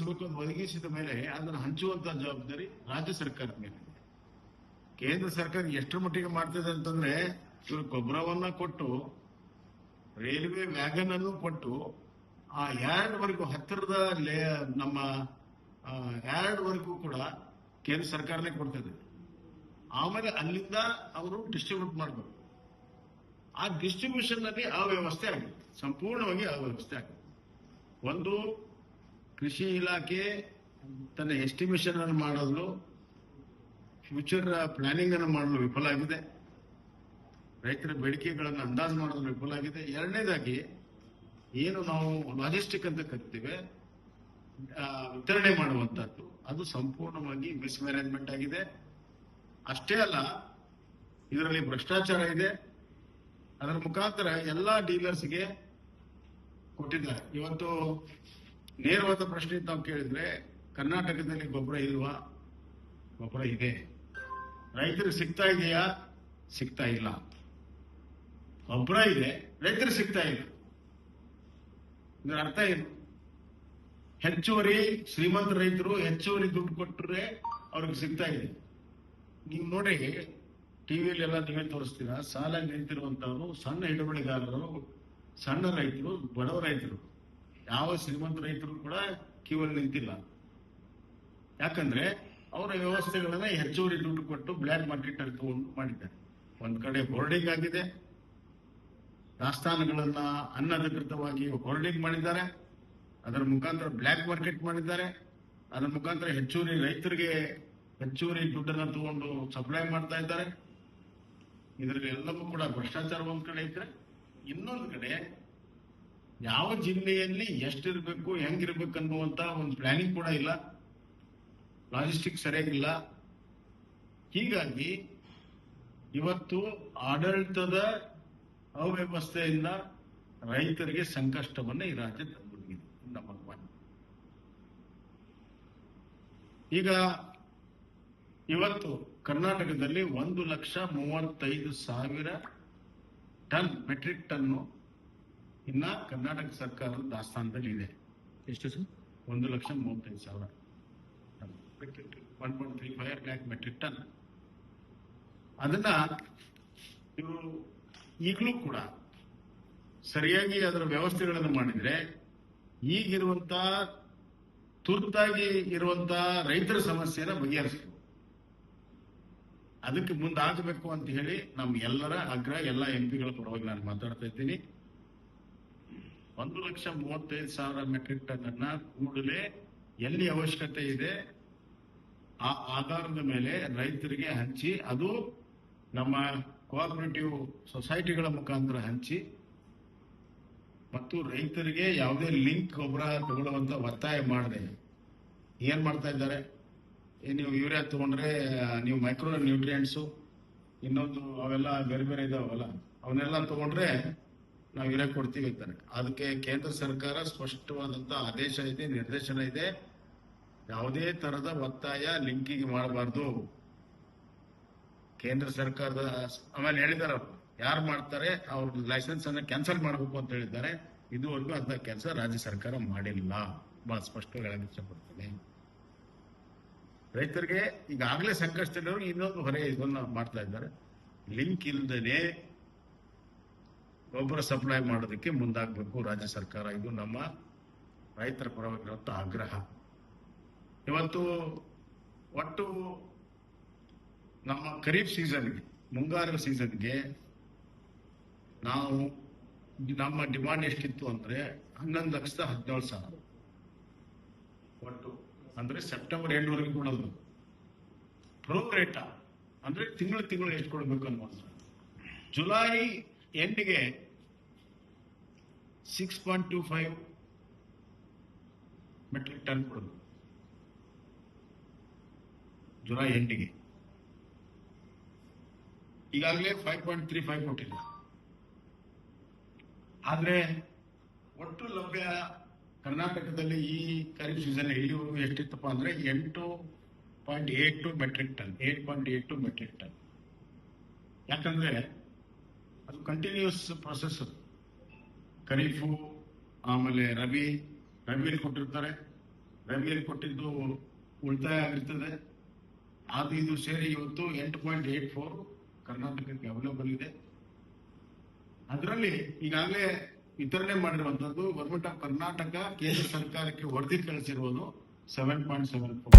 ಅಂತ ಒದಗಿಸಿದ ಮೇಲೆ ಅದನ್ನು ಹಂಚುವಂತ ಜವಾಬ್ದಾರಿ ರಾಜ್ಯ ಸರ್ಕಾರದ ಮೇಲೆ. ಕೇಂದ್ರ ಸರ್ಕಾರ ಎಷ್ಟು ಮಟ್ಟಿಗೆ ಮಾಡ್ತಿದೆ ಅಂತಂದ್ರೆ ಇವರು ಗೊಬ್ಬರವನ್ನ ಕೊಟ್ಟು, ರೈಲ್ವೆ ವ್ಯಾಗನ್ ಅನ್ನು ಕೊಟ್ಟು, ಆ ಯಾರ್ಡ್ ವರೆಗೂ ಹತ್ತಿರದ ನಮ್ಮ ಯಾರ್ಡ್ ವರೆಗೂ ಕೂಡ ಕೇಂದ್ರ ಸರ್ಕಾರನೇ ಕೊಡ್ತದೆ. ಆಮೇಲೆ ಅಲ್ಲಿಂದ ಅವರು ಡಿಸ್ಟ್ರಿಬ್ಯೂಟ್ ಮಾಡಬೇಕು ಆ ಡಿಸ್ಟ್ರಿಬ್ಯೂಷನ್ನಲ್ಲಿ ಆ ವ್ಯವಸ್ಥೆ ಆಗಿದೆ. ಸಂಪೂರ್ಣವಾಗಿ ಆ ವ್ಯವಸ್ಥೆ ಆಗಿದೆ. ಒಂದು ಕೃಷಿ ಇಲಾಖೆ ತನ್ನ ಎಸ್ಟಿಮೇಷನ್ ಅನ್ನು ಮಾಡಲು ಫ್ಯೂಚರ್ ಪ್ಲಾನಿಂಗ್ ಅನ್ನು ಮಾಡಲು ವಿಫಲ ಆಗಿದೆ. ರೈತರ ಬೇಡಿಕೆಗಳನ್ನು ಅಂದಾಜು ಮಾಡಲು ವಿಫಲ ಆಗಿದೆ. ಎರಡನೇದಾಗಿ, ಏನು ನಾವು ಲಾಜಿಸ್ಟಿಕ್ ಅಂತ ಕರಿತೀವಿ ವಿತರಣೆ ಮಾಡುವಂತದ್ದು ಅದು ಸಂಪೂರ್ಣವಾಗಿ ಮಿಸ್ಮ್ಯಾನೇಜ್ಮೆಂಟ್ ಆಗಿದೆ. ಅಷ್ಟೇ ಅಲ್ಲ, ಇದರಲ್ಲಿ ಭ್ರಷ್ಟಾಚಾರ ಇದೆ. ಅದರ ಮುಖಾಂತರ ಎಲ್ಲಾ ಡೀಲರ್ಸ್ಗೆ ಕೊಟ್ಟಿದ್ದಾರೆ. ಇವತ್ತು ನೇರವಾದ ಪ್ರಶ್ನೆ ಅಂತ ಕೇಳಿದ್ರೆ ಕರ್ನಾಟಕದಲ್ಲಿ ಗೊಬ್ಬರ ಇಲ್ವಾ? ಗೊಬ್ಬರ ಇದೆ. ರೈತರು ಸಿಗ್ತಾ ಇದೆಯಾ? ಸಿಗ್ತಾ ಇಲ್ಲ. ಗೊಬ್ಬರ ಇದೆ ರೈತರು ಸಿಗ್ತಾ ಇಲ್ಲ. ಅರ್ಥ ಏನು? ಹೆಚ್ಚುವರಿ ಶ್ರೀಮಂತ ರೈತರು ಹೆಚ್ಚುವರಿ ದುಡ್ಡು ಕೊಟ್ಟರೆ ಅವ್ರಿಗೆ ಸಿಗ್ತಾ ಇದೆ. ನೀವು ನೋಡಿ, ಟಿವಿಯಲ್ಲಿ ಎಲ್ಲ ನೀವೇ ತೋರಿಸ್ತೀರಾ, ಸಾಲ ನಿಂತಿರುವಂತವರು ಸಣ್ಣ ಹಿಡುವಳಿಗಾರರು, ಸಣ್ಣ ರೈತರು, ಬಡವ ರೈತರು. ಯಾವ ಶ್ರೀಮಂತ ರೈತರು ಕೂಡ ಕ್ಯೂವಲ್ಲಿ ನಿಂತಿಲ್ಲ. ಯಾಕಂದ್ರೆ ಅವರ ವ್ಯವಸ್ಥೆಗಳನ್ನ ಹೆಚ್ಚುವರಿ ದುಡ್ಡು ಕೊಟ್ಟು ಬ್ಲ್ಯಾಕ್ ಮಾರ್ಕೆಟ್ ಅಲ್ಲಿ ತಗೊಂಡು ಮಾಡಿದ್ದಾರೆ. ಒಂದ್ ಕಡೆ ಹೋರ್ಡಿಂಗ್ ಆಗಿದೆ. ದಾಸ್ತಾನುಗಳನ್ನ ಅನಧಿಕೃತವಾಗಿ ಹೋರ್ಡಿಂಗ್ ಮಾಡಿದ್ದಾರೆ. ಅದರ ಮುಖಾಂತರ ಬ್ಲ್ಯಾಕ್ ಮಾರ್ಕೆಟ್ ಮಾಡಿದ್ದಾರೆ. ಅದರ ಮುಖಾಂತರ ಹೆಚ್ಚುವರಿ ರೈತರಿಗೆ ಹೆಚ್ಚುವರಿ ದುಡ್ಡನ್ನ ತಗೊಂಡು ಸಪ್ಲೈ ಮಾಡ್ತಾ ಇದ್ದಾರೆ. ಇದರಲ್ಲಿ ಎಲ್ಲವೂ ಕೂಡ ಭ್ರಷ್ಟಾಚಾರ ಒಂದ್ ಕಡೆ ಇದ್ರೆ ಇನ್ನೊಂದು ಕಡೆ ಯಾವ ಜಿಲ್ಲೆಯಲ್ಲಿ ಎಷ್ಟಿರ್ಬೇಕು, ಹೆಂಗಿರ್ಬೇಕು ಅನ್ನುವಂತ ಒಂದು ಪ್ಲಾನಿಂಗ್ ಕೂಡ ಇಲ್ಲ. ಲಾಜಿಸ್ಟಿಕ್ ಸರಿಯಾಗಿಲ್ಲ ಹೀಗಾಗಿ ಇವತ್ತು ಆಡಳಿತದ ಅವ್ಯವಸ್ಥೆಯಿಂದ ರೈತರಿಗೆ ಸಂಕಷ್ಟವನ್ನು ಈ ರಾಜ್ಯ ತಂದುಬಿಟ್ಟಿದೆ ನಮ್ಮ ಈಗ ಇವತ್ತು ಕರ್ನಾಟಕದಲ್ಲಿ ಒಂದು ಲಕ್ಷ ಮೂವತ್ತೈದು ಸಾವಿರ ಟನ್ ಮೆಟ್ರಿಕ್ ಟನ್ನು ಇನ್ನ ಕರ್ನಾಟಕ ಸರ್ಕಾರದ ದಾಸ್ತಾನದಲ್ಲಿ ಇದೆ. ಎಷ್ಟು ಸರ್? ಒಂದು ಲಕ್ಷ ಮೂವತ್ತೈದು ಸಾವಿರ. One point three five lakh metric ton ಅದನ್ನ ಇವರು ಈಗಲೂ ಕೂಡ ಸರಿಯಾಗಿ ಅದರ ವ್ಯವಸ್ಥೆಗಳನ್ನು ಮಾಡಿದ್ರೆ ಈಗಿರುವಂತ ತುರ್ತಾಗಿ ಇರುವಂತ ರೈತರ ಸಮಸ್ಯೆನ ಬಗೆಹರಿಸಬಹುದು ಅದಕ್ಕೆ ಮುಂದಾಗಬೇಕು ಅಂತ ಹೇಳಿ ನಮ್ಮ ಎಲ್ಲರ ಆಗ್ರಹ ಎಲ್ಲ ಎಂಪಿಗಳ ಪರವಾಗಿ ನಾನು ಮಾತಾಡ್ತಾ ಇದ್ದೀನಿ. ಒಂದು ಲಕ್ಷ ಮೂವತ್ತೈದು ಸಾವಿರ ಮೆಟ್ರಿಕ್ ಟನ್ ಅನ್ನ ಕೂಡಲೇ ಎಲ್ಲಿ ಅವಶ್ಯಕತೆ ಇದೆ, ಆ ಆಧಾರದ ಮೇಲೆ ರೈತರಿಗೆ ಹಂಚಿ, ಅದು ನಮ್ಮ ಕೋಆಪರೇಟಿವ್ ಸೊಸೈಟಿಗಳ ಮುಖಾಂತರ ಹಂಚಿ, ಮತ್ತು ರೈತರಿಗೆ ಯಾವುದೇ ಲಿಂಕ್ ಗೊಬ್ಬರ ತಗೊಳ್ಳುವಂತ ಒತ್ತಾಯ ಮಾಡದೆ. ಏನ್ ಮಾಡ್ತಾ ಇದ್ದಾರೆ? ನೀವು ಯೂರಿಯಾ ತಗೊಂಡ್ರೆ, ನೀವು ಮೈಕ್ರೋ ನ್ಯೂಟ್ರಿಯೆಂಟ್ಸು ಇನ್ನೊಂದು ಅವೆಲ್ಲ ಬೇರೆ ಬೇರೆ ಇದಾವಲ್ಲ, ಅವನ್ನೆಲ್ಲ ತಗೊಂಡ್ರೆ ನಾವು ಇರೋ ಕೊಡ್ತೀವಿ ಅಂತಾರೆ ಅದಕ್ಕೆ ಕೇಂದ್ರ ಸರ್ಕಾರ ಸ್ಪಷ್ಟವಾದಂತ ಆದೇಶ ಇದೆ, ನಿರ್ದೇಶನ ಇದೆ. ಯಾವುದೇ ತರದ ಒತ್ತಾಯ ಲಿಂಕಿಗೆ ಮಾಡಬಾರ್ದು. ಕೇಂದ್ರ ಸರ್ಕಾರದ ಆಮೇಲೆ ಹೇಳಿದಾರ ಯಾರು ಮಾಡ್ತಾರೆ, ಅವ್ರ ಲೈಸೆನ್ಸ್ ಅನ್ನ ಕ್ಯಾನ್ಸಲ್ ಮಾಡಬೇಕು ಅಂತ ಹೇಳಿದ್ದಾರೆ. ಇದುವರೆಗೂ ಅಂತ ಕೆಲಸ ರಾಜ್ಯ ಸರ್ಕಾರ ಮಾಡಿಲ್ಲ. ಬಹಳ ಸ್ಪಷ್ಟವಾಗಿ ಹೇಳಕ್ ಇಷ್ಟಪಡ್ತೀನಿ. ರೈತರಿಗೆ ಈಗಾಗಲೇ ಸಂಕಷ್ಟದವರು ಇನ್ನೊಂದು ಹೊರೆ ಇದನ್ನ ಮಾಡ್ತಾ ಇದ್ದಾರೆ. ಲಿಂಕ್ ಇಲ್ದೇನೆ ಗೊಬ್ಬರ ಸಪ್ಲೈ ಮಾಡೋದಕ್ಕೆ ಮುಂದಾಗಬೇಕು ರಾಜ್ಯ ಸರ್ಕಾರ. ಇದು ನಮ್ಮ ರೈತರ ಪರವಾಗಿರುವಂತ ಆಗ್ರಹ. ಇವತ್ತು ಒಟ್ಟು ನಮ್ಮ ಖರೀಫ್ ಸೀಸನ್ಗೆ ಮುಂಗಾರು ಸೀಸನ್ಗೆ ನಾವು ನಮ್ಮ ಡಿಮಾಂಡ್ ಎಷ್ಟಿತ್ತು ಅಂದ್ರೆ ಹನ್ನೊಂದು ಲಕ್ಷದ ಹದಿನೇಳು ಸಾವಿರ. ಒಟ್ಟು ಅಂದ್ರೆ ಸೆಪ್ಟೆಂಬರ್ ಎಂಟುವರೆಗೆ ಕೊಡೋದು. ಪ್ರೋ ರೇಟ ಅಂದ್ರೆ ತಿಂಗಳು ತಿಂಗಳು ಎಷ್ಟು ಕೊಡಬೇಕು ಅನ್ನೋದು July ಎಂಡ್ಗೆ six point two five metric ton ಕೊಡೋದು. ಜುಲೈ ಎಂಡಿಗೆ ಈಗಾಗಲೇ ಫೈವ್ ಪಾಯಿಂಟ್ ತ್ರೀ ಫೈವ್ ಕೊಟ್ಟಿಲ್ಲ. ಆದರೆ ಒಟ್ಟು ಲಭ್ಯ ಕರ್ನಾಟಕದಲ್ಲಿ ಈ ಖರೀಫ್ ಸೀಸನ್ ಇಲ್ಲಿವರೆಗೂ ಎಷ್ಟಿತ್ತಪ್ಪ ಅಂದ್ರೆ ಎಂಟು point eight two metric ton eight point eight two metric ton ಯಾಕಂದ್ರೆ ಅದು ಕಂಟಿನ್ಯೂಸ್ ಪ್ರೊಸೆಸ್ ಖರೀಫು, ಆಮೇಲೆ ರವಿ ರವಿಯಲ್ಲಿ ಕೊಟ್ಟಿರ್ತಾರೆ. ರವಿಯಲ್ಲಿ ಕೊಟ್ಟಿದ್ದು ಉಳಿತಾಯ ಆಗಿರ್ತದೆ. ಅದು ಇದು ಸೇರಿ ಇವತ್ತು ಎಂಟು ಪಾಯಿಂಟ್ ಏಟ್ ಫೋರ್ ಕರ್ನಾಟಕಕ್ಕೆ ಅವೈಲೇಬಲ್ ಇದೆ. ಅದರಲ್ಲಿ ಈಗಾಗಲೇ ವಿತರಣೆ ಮಾಡಿರುವಂತದ್ದು ಗೌರ್ಮೆಂಟ್ ಆಫ್ ಕರ್ನಾಟಕ ಕೇಂದ್ರ ಸರ್ಕಾರಕ್ಕೆ ವರದಿ ಕಳಿಸಿರುವುದು ಸೆವೆನ್ ಪಾಯಿಂಟ್ ಸೆವೆನ್ ಫೋರ್